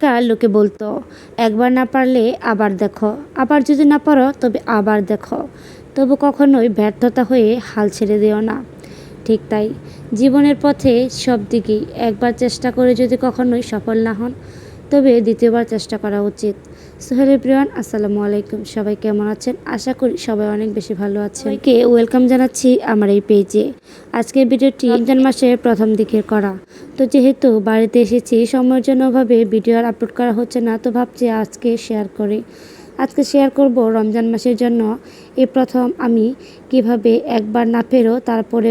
কার লোকে বলতো, একবার না পারলে আবার দেখো, আবার যদি না পারো তবে আবার দেখো। তবু কখনোই ব্যর্থতা হয়ে হাল ছেড়ে দিও না। ঠিক তাই, জীবনের পথে সব দিকেই একবার চেষ্টা করে যদি কখনোই সফল না হন, তবে দ্বিতীয়বার চেষ্টা করা উচিত। সোহেল প্রিয়ান আসসালামু আলাইকুম। সবাই কেমন আছেন? আশা করি সবাই অনেক বেশি ভালো আছেন। কে ওয়েলকাম জানাচ্ছি আমার এই পেজে আজকের ভিডিওটি রমজান মাসের প্রথম দিকের করা। তো যেহেতু বাড়িতে এসেছি, সময়ের জন্য ভাবে ভিডিও আর আপলোড করা হচ্ছে না, তো ভাবছি আজকে শেয়ার করি। আজকে শেয়ার করব রমজান মাসের জন্য। এই প্রথম আমি কীভাবে একবার না ফেরো, তারপরে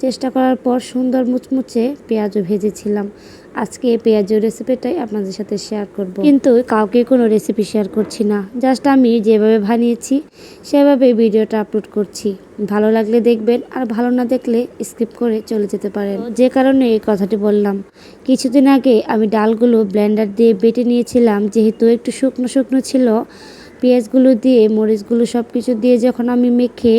চেষ্টা করার পর সুন্দর মুচমুচে পেঁয়াজও ভেজেছিলাম। আজকে পেঁয়াজের রেসিপিটাই আপনাদের সাথে শেয়ার করব। কিন্তু কাউকে কোনো রেসিপি শেয়ার করছি না। জাস্ট আমি যেভাবে বানিয়েছি, সেভাবে ভিডিওটা আপলোড করছি। ভালো লাগলে দেখবেন, আর ভালো না দেখলে স্কিপ করে চলে যেতে পারেন। যে কারণে এই কথাটি বললাম। কিছুদিন আগে আমি ডালগুলো ব্লেন্ডার দিয়ে বেটে নিয়েছিলাম। যেহেতু একটু শুকনো শুকনো ছিল, পেঁয়াজগুলো দিয়ে মরিচগুলো সব কিছু দিয়ে যখন আমি মেখে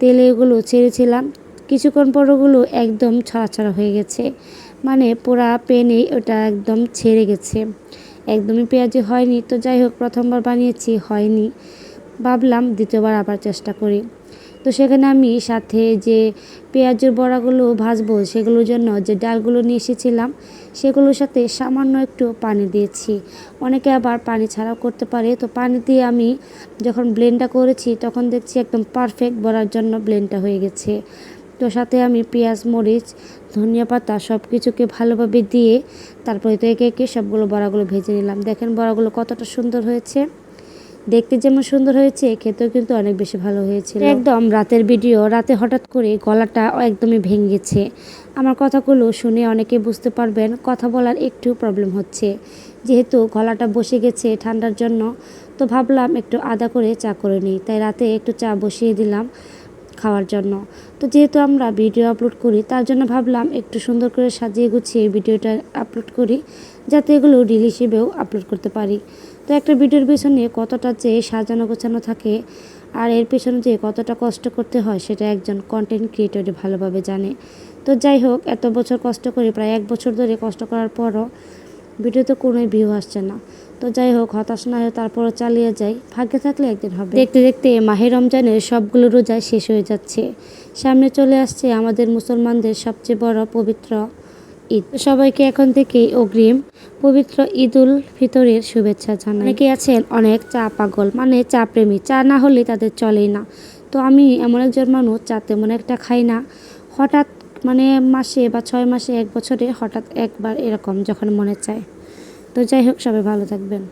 তেলে এগুলো ছেড়েছিলাম কিছুক্ষণ পর ওগুলো একদম ছড়া হয়ে গেছে। মানে পোড়া পেনেই ওটা একদম ছেড়ে গেছে। একদমই পেঁয়াজি হয়নি। তো যাই হোক, প্রথমবার বানিয়েছি, হয়নি। ভাবলাম দ্বিতীয়বার আবার চেষ্টা করি। তো সেখানে আমি সাথে যে পেঁয়াজের বড়াগুলো ভাজবো, সেগুলোর জন্য যে ডালগুলো নিয়ে এসেছিলাম, সেগুলোর সাথে সামান্য একটু পানি দিয়েছি। অনেকে আবার পানি ছাড়াও করতে পারে। তো পানি দিয়ে আমি যখন ব্লেন্ডটা করেছি, তখন দেখছি একদম পারফেক্ট বড়ার জন্য ব্লেন্ডটা হয়ে গেছে। তো সাথে আমি পেঁয়াজ, মরিচ, ধনিয়া পাতা সব কিছুকে ভালোভাবে দিয়ে তারপরে তো একে একে সবগুলো বড়াগুলো ভেজে নিলাম। দেখেন বড়াগুলো কতটা সুন্দর হয়েছে। দেখতে যেমন সুন্দর হয়েছে, খেতেও কিন্তু অনেক বেশি ভালো হয়েছিল। একদম রাতের ভিডিও, রাতে হঠাৎ করে গলাটা একদমই ভেঙে গেছে আমার কথাগুলো শুনে অনেকে বুঝতে পারবেন, কথা বলার একটু প্রবলেম হচ্ছে। যেহেতু গলাটা বসে গেছে ঠান্ডার জন্য, তো ভাবলাম একটু আদা করে চা করে নিই। তাই রাতে একটু চা বসিয়ে দিলাম। খাওয়ার জন্য। তো যেহেতু আমরা ভিডিও আপলোড করি, তার জন্য ভাবলাম একটু সুন্দর করে সাজিয়ে গুছিয়ে ভিডিওটা আপলোড করি, যাতে এগুলো রিল হিসেবেও আপলোড করতে পারি। তো একটা ভিডিওর পেছনে কতটা যে সাজানো গোছানো থাকে, আর এর পেছনে যে কতটা কষ্ট করতে হয়, সেটা একজন কন্টেন্ট ক্রিয়েটরে ভালোভাবে জানে। তো যাই হোক, এত বছর কষ্ট করে, প্রায় এক বছর ধরে কষ্ট করার পরও ভিডিওতে কোনোই ভিউ আসছে না। তো যাই হোক, হতাশ না হয়ে তারপরও চালিয়ে যাই। ভাগ্যে থাকলে একদিন হবে। দেখতে দেখতে মাহে রমজানের সবগুলো রোজা শেষ হয়ে যাচ্ছে। সামনে চলে আসছে আমাদের মুসলমানদের সবচেয়ে বড় পবিত্র ঈদ। সবাইকে এখন থেকেই অগ্রিম পবিত্র ঈদুল ফিতরের শুভেচ্ছা জানাই। অনেকে আছেন অনেক চা পাগল মানে চা প্রেমী। চা না হলে তাদের চলেই না। তো আমি এমন একজন মানুষ, চা তেমন একটা খাই না। হঠাৎ মানে মাসে বা ছয় মাসে, এক বছরে হঠাৎ একবার এরকম যখন মনে চায়। তো যাই হোক, সবাই ভালো থাকবেন।